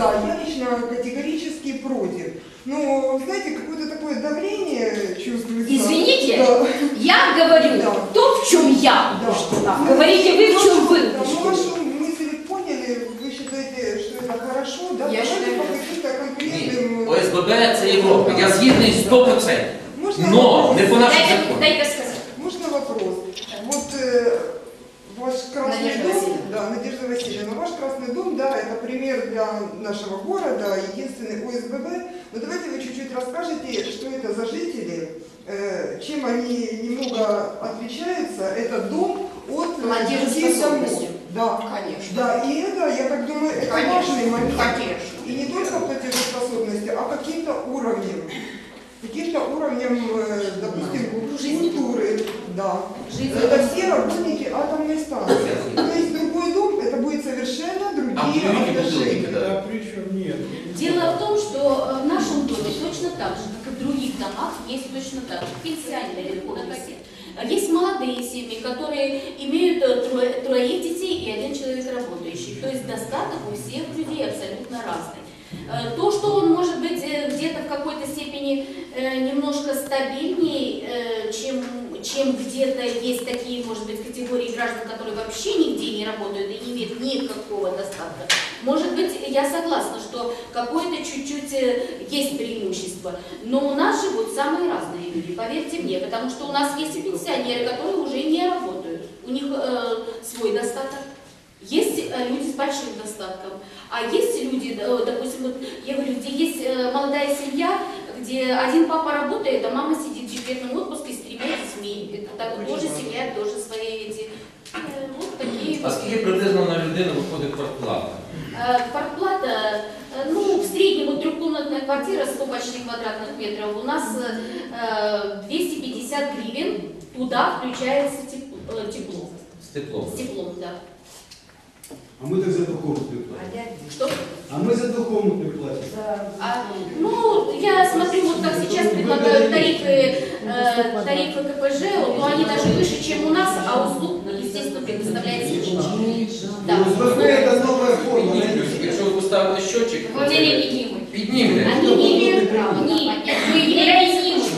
за, я лично категорически против. Но, знаете, какое-то такое давление чувствуется. Извините, Да. Я говорю Да. то, в чем я. Да. Да. Говорите вы, в чем вы. Да, ну, вашу мысль поняли, вы считаете, что это хорошо, да? Я Давайте считаю, по да. каким-то Ні, конкретным... ОСББ це Європа. Я згідний 100%. Можно Но вопрос? не по нашим Дайте, законам. дайте сказать. Надежда Васильевна, ваш Красный дом, да, это пример для нашего города, единственный ОСББ. Но давайте вы чуть-чуть расскажете, что это за жители, э, чем они немного отличаются, этот дом от э. Платежеспособностью. Да. Конечно. Да, и это, я так думаю, это Конечно, важный момент. конечно. И не только платежеспособности, а каким-то уровнем. Каким-то уровнем, э, допустим, культуры, да. Жизнь. Это все работники атомной станции. Отношения. будете, Да, причем нет. Дело в том, что э, в нашем доме точно так же, как и в других домах, есть точно так же пенсионеры ходят все. Есть молодые семьи, которые имеют э, трое- троих детей и один человек работающий. То есть достаток у всех людей абсолютно разный. Э, То, что он может быть э, где-то в какой-то степени э, немножко стабильнее, э, чем, чем где-то есть такие, может быть, категории граждан, которые вообще нигде не работают и не имеют никакого достатка. Может быть, я согласна, что какое-то чуть-чуть э, есть преимущество, но у нас живут самые разные люди, поверьте мне, потому что у нас есть и пенсионеры, которые уже не работают, у них э, свой достаток. Есть э, люди с большим достатком, а есть люди, э, допустим, вот я говорю, где есть молодая семья, где один папа работает, а мама сидит в декретном отпуске с тремя детьми. Это так, тоже семья, тоже свои эти. э, Вот такие. А скільки приблизно на людину виходить квартплата? Э, Квартплата, э, ну, в среднем вот трехкомнатная квартира, 100 почти квадратных метров, у нас э, 250 гривен, туда включается тепло, э, тепло, З теплом. с теплом, да. А мы так за двухкомнатную платим. Что? А мы за двухкомнатную платим. А, ну, я смотрю, вот как сейчас предлагают тарифы, э, тарифы КПЖ, но они даже выше, чем у нас, а услуг, естественно, предоставляется меньше. Да. ОСББ это новая форма. Якщо ви поставили щочик, Вот они поднимут. піднімете. Они не имеют права. Они, мы не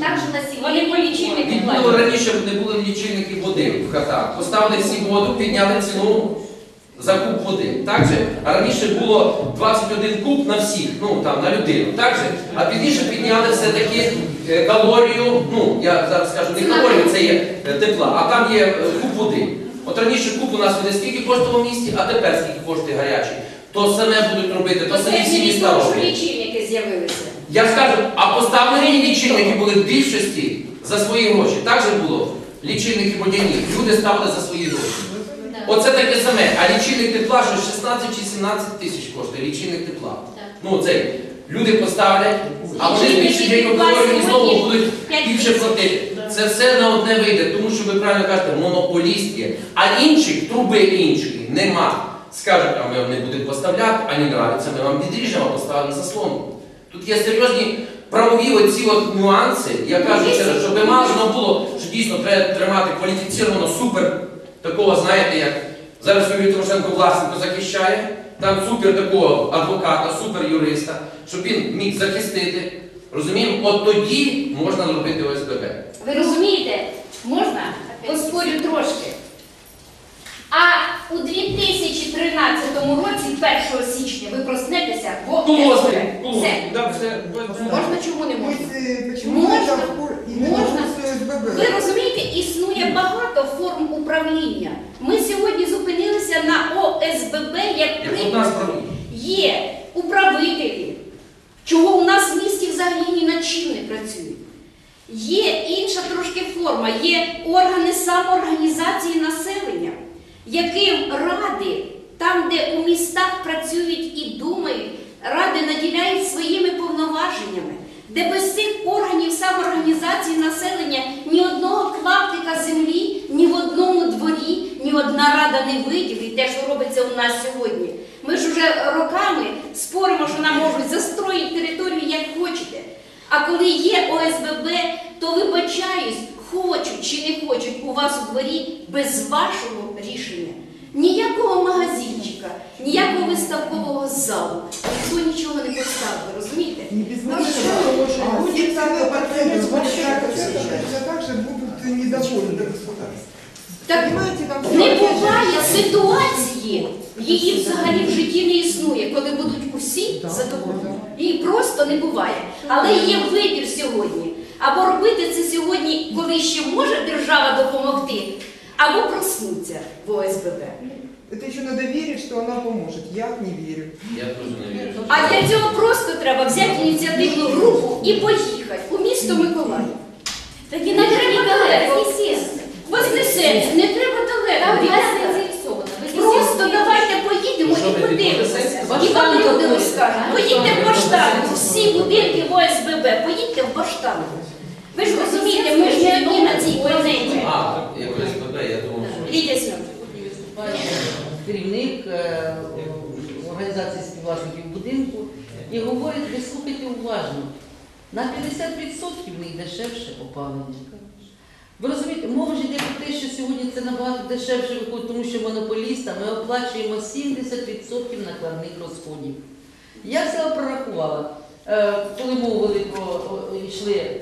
так же на сегодня полечили. Відбуло раніше не було лічильників води в хатах. Поставили всі воду, підняли ціну за куб води. Так же, а раніше було 21 куб на всіх, ну там на людину. Так же, а пізніше підняли все-таки е, калорію, ну я зараз скажу, не калорію, це є е, тепла, а там є е, куб води. От раніше куб у нас води скільки коштував в місті, а тепер скільки коштує гарячий. То саме будуть робити, то самі всі міста роблять. лічильники з'явилися. Я скажу, а поставлені лічильники були в більшості за свої гроші. Так же було? Лічильники водяні. Люди ставили за свої гроші. Оце таке саме. А лічильник тепла, що 16 чи 17 тисяч коштує лічильник тепла. Ну цей. Люди поставлять, а вони збільшують тепла і знову будуть більше платити. Це все на одне вийде, тому що ви правильно кажете, монополіст є. А інших, труби іншої, нема. Скажуть, а ми вам не будемо поставляти, а не нравиться, ми вам відріжемо, поставимо заслонку. Тут є серйозні правові оці от нюанси. Я кажу ще раз, щоб можна було, що дійсно треба тримати кваліфіцировано супер такого, знаєте, як зараз Юрій Тимошенко Власенко захищає, там супер такого адвоката, супер юриста, щоб він міг захистити. Розуміємо, от тоді можна зробити ОСББ. Ви розумієте, можна поспорю трошки. А у 2013 році, 1 січня, ви проснетеся в ОСБ. Все. Да, все. Можна чому не можна? Можно. с ОСББ? Ви розумієте, існує багато форм управління. Ми сьогодні зупинилися на ОСББ як приклад. Є управителі, чого у нас в місті взагалі ні над чим не працюють. Є інша трошки форма, є органи самоорганізації населення, яким ради, там, де у містах працюють і думають, ради наділяють своїми повноваженнями, де без цих органів самоорганізації населення ні одного клаптика землі, ні в одному дворі, ні одна рада не виділить те, що робиться у нас сьогодні. Ми ж уже роками споримо, що нам можуть застроїти територію як хочете. А коли є ОСББ, то вибачаюсь, хочуть чи не хочуть у вас у дворі без вашого рішення. Ніякого магазинчика, ніякого виставкового залу. Ніхто нічого не поставив, розумієте? Не без нашего, а Будет цены потребность так же будут недовольны государством. Так не буває ситуації, її взагалі в житті не існує, коли будуть усі задоволені. Її просто не буває. Але є вибір сьогодні. Або робити це сьогодні, коли ще може держава допомогти, або проснуться в ОСББ. Это еще надо верить, что она поможет. Я не верю. Я теж не вірю. А для цього просто треба взяти ініціативну групу і поїхати у місто Миколаїв. Так и на далеко. Вознесенство. Вознесення, не треба далеко. Просто давайте поїдемо і подивимося. І вам люди розкажуть. Поїдьте в Баштанку, всі будинки в ОСББ, поїдьте в Баштанку. Ви ж розумієте, ми ж не одні на цій планеті. А, якось ПП, я думав, що... Лідія Сміт. Сьогодні виступає керівник е, організації співвласників будинку і говорить, ви слухайте уважно, на 50% в них дешевше опалення. Ви розумієте, мова ж йде про те, що сьогодні це набагато дешевше виходить, тому що монополіста ми оплачуємо 70% накладних розходів. Я все прорахувала, Е, коли мовили про йшли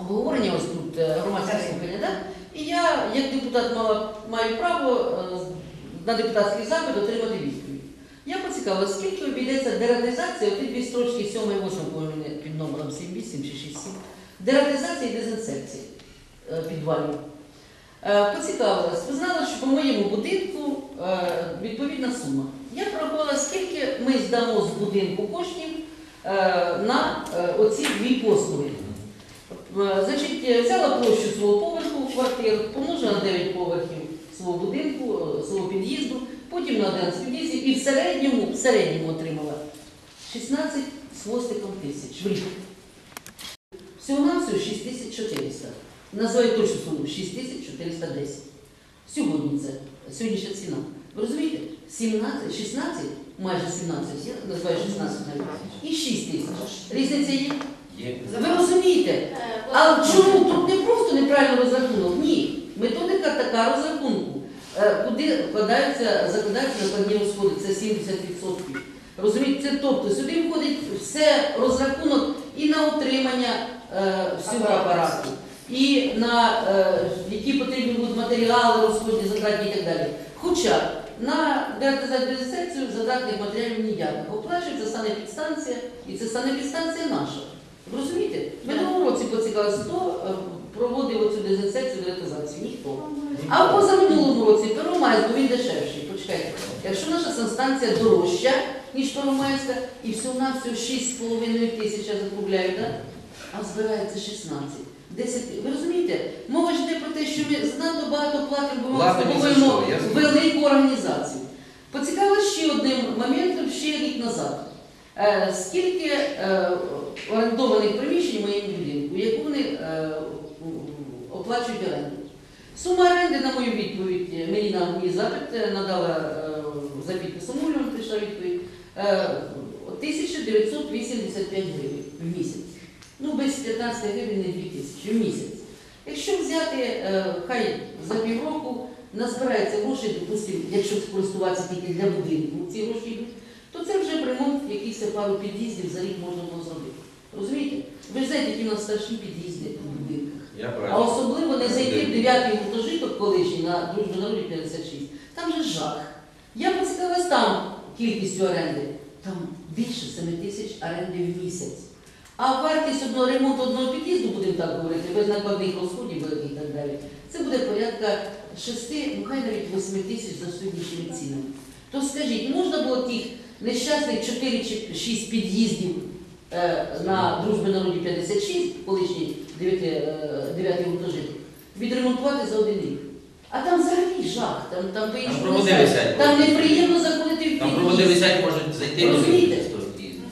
обговорення ось тут е, громадське слухання? І я, як депутат, мала, маю право на депутатський запит отримати відповідь. Я поцікавила, скільки обійдеться дератизація, оті дві строчки 7 і 8 повинні під номером 78 чи 67, дератизація і дезінсекція е, підвалів. Е, Поцікавилась, ви що по моєму будинку е, відповідна сума. Я порахувала, скільки ми здамо з будинку коштів на оці дві послуги. Значить, взяла площу свого поверху квартиру, помножила на 9 поверхів свого будинку, е, свого під'їзду, потім на 11 під'їздів і в середньому, в середньому отримала 16 з хвостиком тисяч в рік. Всього навсього 6400. Називаю точну суму 6410. Сьогодні це, сьогоднішня ціна. Ви розумієте? 17, 16, майже 17, я називаю 16 навіть, і 6 тисяч. Різниця є? Є. Ви розумієте? Э, А чому тут не просто неправильно розрахунок? Ні. Методика така розрахунку. Е, Куди вкладаються, закладаються накладні розходи, це 70%. Розумієте, це тобто сюди входить все розрахунок і на утримання е, всього апарату, і на е, які потрібні будуть матеріали, розходні, затратні і так далі. Хоча на дератизацію затратних матеріалів ніяких. Оплачується санепідстанція, і це санепідстанція наша. Ви Розумієте? В минулому році поцікавився, хто проводив оцю дезінсекцію, дератизацію? Ніхто. А в позаминулому році Первомайськ, бо він дешевший. Почекайте, якщо наша санстанція дорожча, ніж Первомайська, і всього на всього 6,5 тисяч закупляють, да? а збирається 16. 10. Ви розумієте? Мова ж йде про те, що ми занадто багато платимо, бо ми знаю. велику організацію. Поцікавила ще одним моментом, ще рік назад. Е, Скільки е, орендованих приміщень в моєму будинку, яку вони е, оплачують оренду? Сума оренди, на мою відповідь, е, мені на мій запит е, надала е, за підписом Ульян, прийшла відповідь, е, 1985 гривень в місяць. Ну, без 15 гривень не 2 тисячі в місяць. Якщо взяти, хай за півроку назбирається грошей, допустимо, якщо користуватися тільки для будинку, ці гроші то це вже ремонт якихось пару під'їздів за рік можна було зробити. Розумієте? Ви ж знаєте, які у нас страшні під'їзди А особливо не зайти в 9-й гуртожиток колишній на дружбу народі 56. Там же жах. Я поцікавилась там кількістю оренди. Там більше 7 тисяч оренди в місяць. А вартість одного ремонту одного під'їзду, будемо так говорити, без накладних розходів великих і так далі, це буде порядка 6, ну хай навіть 8 тисяч за сьогоднішніми цінами. То скажіть, можна було тих нещасних 4 чи 6 під'їздів е, на дружбі народі 56, колишній 9, е, 9 гуртожиток, відремонтувати за один рік. А там взагалі жах, там, там, висять. там неприємно заходити в Там під'їзд. проводи висять, можуть зайти Розумієте?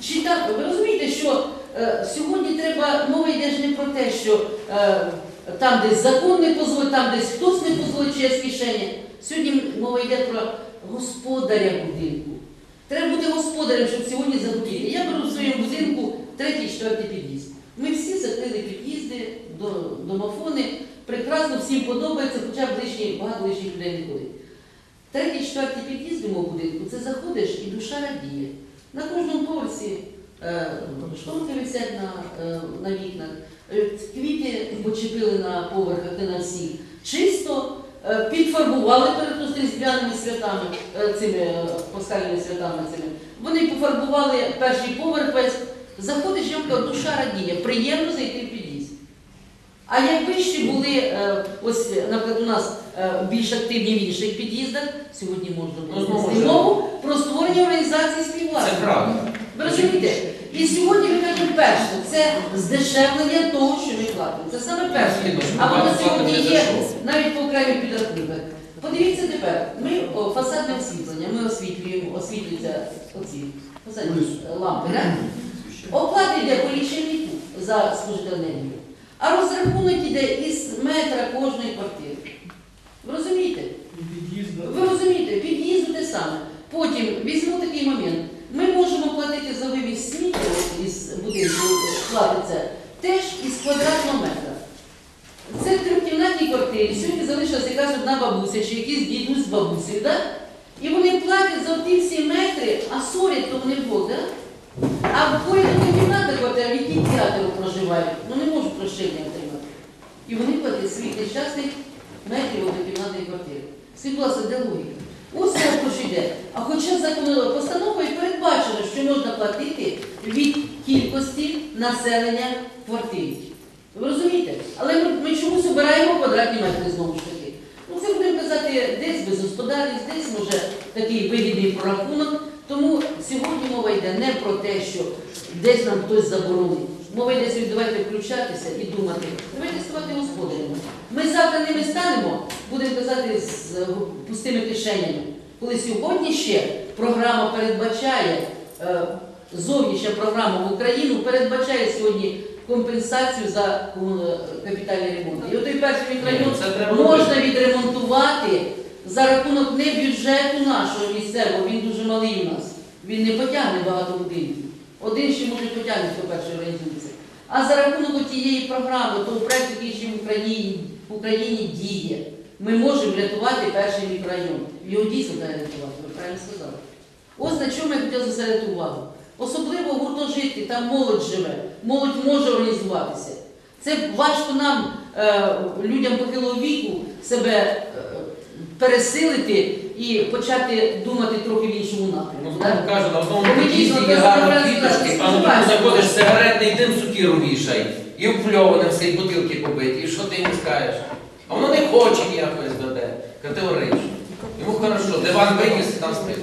Чи так, ви розумієте, що е, сьогодні треба, мова йде ж не про те, що е, там десь закон не дозволить, там десь хтось не дозволить через кишені. Сьогодні мова йде про господаря будинку. Треба бути господарем, щоб сьогодні забудити. Я беру в своєму будинку третій, четвертий під'їзд. Ми всі закрили під'їзди, до- домофони, прекрасно, всім подобається, хоча б багато лишніх людей не ходить. Третій, четвертий під'їзд у мого будинку, це заходиш і душа радіє. На кожному поверсі е, шторки висять на, е, на вікнах, е, квіти почепили на поверхах і на всіх. Чисто е, підфарбували перед різдвяними святами, е, цими е, пасхальними святами цими. Вони пофарбували перший поверх весь. Заходиш, душа радіє, приємно зайти в під'їзд. А якби ще були, е, ось, наприклад, у нас е, більш активні в інших під'їздах, сьогодні можна Ну, було знову мову про створення організації Це правда. Ви розумієте? І сьогодні ми кажемо перше, це здешевлення того, що ми платимо. Це саме перше. А воно сьогодні є навіть по окремих підрахунках. Подивіться тепер, ми о, фасадне освітлення, ми освітлюємо, освітлюються оці фасадні лампи, так? Оплата йде по лічильнику за спожиту енергію, а розрахунок йде із метра кожної квартири. Ви розумієте? Ви розумієте, під'їзду те саме. Потім візьму такий момент. Ми можемо платити за вивіз сміття із будинку, платиться теж із квадратного метра. Це в трьохкімнатній квартирі. Сьогодні залишилася якась одна бабуся чи якийсь дідусь з бабусею, да? і вони платять за ті всі метри, а сорять то вони вдвох, да? А в поряд кімната квартира, в якій театру проживають, ну не можуть прощення отримати. І вони платять своїх нещасних метрів однокімнатної квартири. Скажіть, будь ласка, де логіка? Ось це що йде. А хоча законодавчою постановою передбачено, що можна платити від кількості населення квартири. Ви розумієте? Але ми, ми чомусь обираємо квадратні метри знову ж таки. Ну це будемо казати десь безгосподарність, десь може такий вигідний прорахунок. Тому сьогодні мова йде не про те, що десь нам хтось заборонить. Мова йде сьогодні, давайте включатися і думати, давайте ставати господарями. Ми завтра ними станемо, будемо казати з пустими кишенями. Коли сьогодні ще програма передбачає, е, зовнішня програма в Україну передбачає сьогодні компенсацію за е, капітальний ремонт. І от той перший мікрорайон можна відремонтувати за рахунок не бюджету нашого місцевого, він дуже малий у нас. Він не потягне багато будинків. Один ще може потягне, хто перший організується. А за рахунок тієї програми, того проєкту, який ще в Україні, в Україні діє, ми можемо врятувати перший мікрорайон. Його дійсно треба рятувати, ви правильно сказали. Ось на чому я хотіла зосередити увагу. Особливо гуртожитки, там молодь живе, молодь може організуватися. Це важко нам, е, людям похилого віку, себе е, пересилити і почати думати трохи в іншому напрямку. Ну, так? кажу, на одному під'їзді дійсно є гарно квіточки, а ну сподіваємося. ти заходиш сигаретний дим сукіру вішай, і впльованим все, і бутилки побиті, і що ти йому скажеш? А воно не хоче ніякої СБД, категорично. Йому хорошо, диван виніс, там спить.